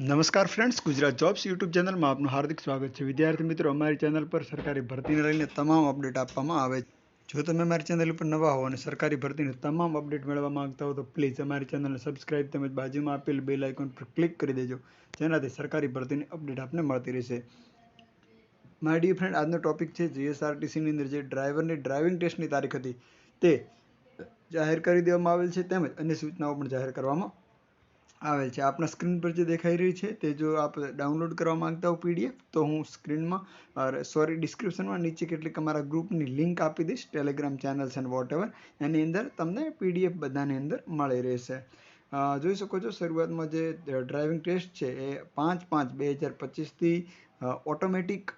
નમસ્કાર friends Gujarat jobs YouTube ચેનલમાં આપનું હાર્દિક સ્વાગત છે. વિદ્યાર્થી મિત્રો, અમારી ચેનલ પર સરકારી ભરતીને લઈને તમામ અપડેટ આપવામાં આવે છે. જો તમે મારી ચેનલ ઉપર નવા હો અને સરકારી ભરતીની તમામ અપડેટ મેળવવા માંગતા હો તો પ્લીઝ અમારી ચેનલને સબસ્ક્રાઇબ તેમજ બાજુમાં આપેલ બેલ આઇકોન પર ક્લિક કરી દેજો. જેનાથી સરકારી ભરતીની અપડેટ આપને મળતી રહેશે. માય ડી ફ્રેન્ડ આજનો ટોપિક છે જીએસઆરટીસીની અંદર જે ડ્રાઈવરની ડ્રાઇવિંગ ટેસ્ટની તારીખ હતી તે જાહેર કરી દેવામાં આવેલ છે તેમજ અન્ય સૂચનાઓ પણ જાહેર કરવામાં આવેલ છે. આપણા સ્ક્રીન પર જે દેખાઈ રહી છે તે જો આપ ડાઉનલોડ કરવા માંગતા હો પીડીએફ તો હું સ્ક્રીનમાં સોરી, ડિસ્ક્રિપ્શનમાં નીચે કેટલીક અમારા ગ્રુપની લિંક આપી દઈશ, ટેલિગ્રામ ચેનલ્સ એન્ડ વોટ એની અંદર તમને પીડીએફ બધાની અંદર મળી રહેશે. જોઈ શકો છો શરૂઆતમાં જે ડ્રાઇવિંગ ટેસ્ટ છે એ પાંચ પાંચ બે હજાર પચીસથી ઓટોમેટિક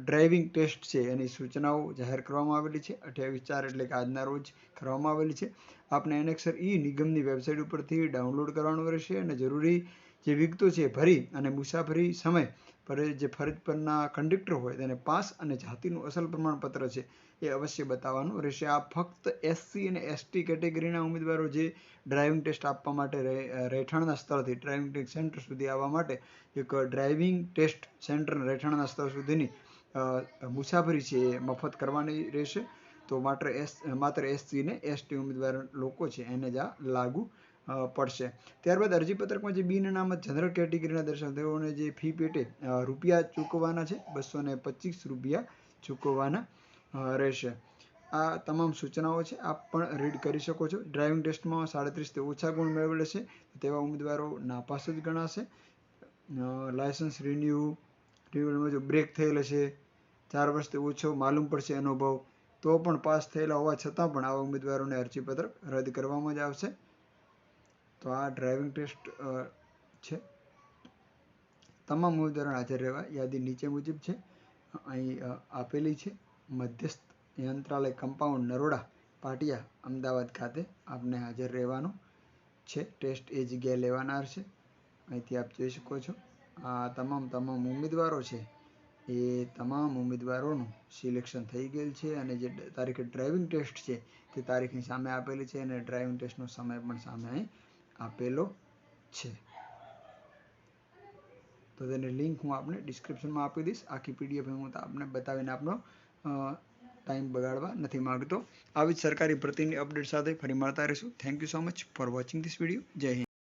ડ્રાઇવિંગ ટેસ્ટ છે. એની સૂચનાઓ જાહેર કરવામાં આવેલી છે. અઠ્યાવીસ ચાર એટલે કે આજના રોજ કરવામાં આવેલી છે. આપને એનેક્સર ઈ નિગમની વેબસાઇટ ઉપરથી ડાઉનલોડ કરવાનું રહેશે અને જરૂરી જે વિગતો છે ભરી અને મુસાફરી સમય પર જે ફરજ પરના કંડક્ટર હોય તેને પાસ અને જાતિનું અસલ પ્રમાણપત્ર છે એ અવશ્ય બતાવવાનું રહેશે. આ ફક્ત એસસી અને એસટી કેટેગરીના ઉમેદવારો જે ડ્રાઇવિંગ ટેસ્ટ આપવા માટે રહેઠાણના સ્થળથી ડ્રાઇવિંગ ટેસ્ટ સેન્ટર સુધી આવવા માટે એક ડ્રાઇવિંગ ટેસ્ટ સેન્ટર રહેઠાણના સ્થળ સુધીની મુસાફરી છે એ મફત કરવાની રહેશે. તો માત્ર એસ માત્ર એસસી ને એસટી ઉમેદવાર લોકો છે એને જ આ લાગુ પડશે. ત્યારબાદ અરજીપત્રકમાં જે બિન અનામત જનરલ કેટેગરીના દર્શન તેઓને જે ફી પેટે રૂપિયા ચૂકવવાના છે, બસો ને પચીસ રૂપિયા ચૂકવવાના રહેશે. આ તમામ સૂચનાઓ છે, આપ પણ રીડ કરી શકો છો. ડ્રાઇવિંગ ટેસ્ટમાં સાડત્રીસથી ઓછા ગુણ મેળવેલ છે, તેવા ઉમેદવારો નાપાસ જ ગણાશે. લાયસન્સ રિન્યુ રિન્યુઅલમાં જો બ્રેક થયેલ છે, ચાર વર્ષથી ઓછો માલુમ પડશે અનુભવ તો પણ પાસ થયેલા હોવા છતાં પણ આવા ઉમેદવારોને અરજીપત્રક રદ કરવામાં જ આવશે. તો આ ડ્રાઇવિંગ ટેસ્ટ છે. તમામ ઉમેદવારોને હાજર રહેવા યાદી નીચે મુજબ છે. અહીં આપેલી છે. મધ્યસ્થ યંત્રાલય કમ્પાઉન્ડ નરોડા, પાટિયા, અમદાવાદ ખાતે આપને હાજર રહેવાનું છે. ટેસ્ટ એ જગ્યાએ લેવાનાર છે. અહીંથી આપ જોઈ શકો છો. આ તમામ તમામ ઉમેદવારો છે. એ તમામ ઉમેદવારોનું સિલેક્શન થઈ ગયેલ છે અને જે તારીખે ડ્રાઇવિંગ ટેસ્ટ છે તે તારીખની સામે આપેલી છે અને ડ્રાઇવિંગ ટેસ્ટનો સમય પણ સામે અહીં આપેલો છે. તો તેની લિંક હું આપને ડિસ્ક્રિપ્શનમાં આપી દઈશ. આખી પીડીએફ હું આપને બતાવીને આપનો ટાઈમ બગાડવા નથી માગતો. આવી જ સરકારી ભરતીની અપડેટ સાથે ફરી મળતા રહીશું. Thank you so much for watching this video જય હિન્દ.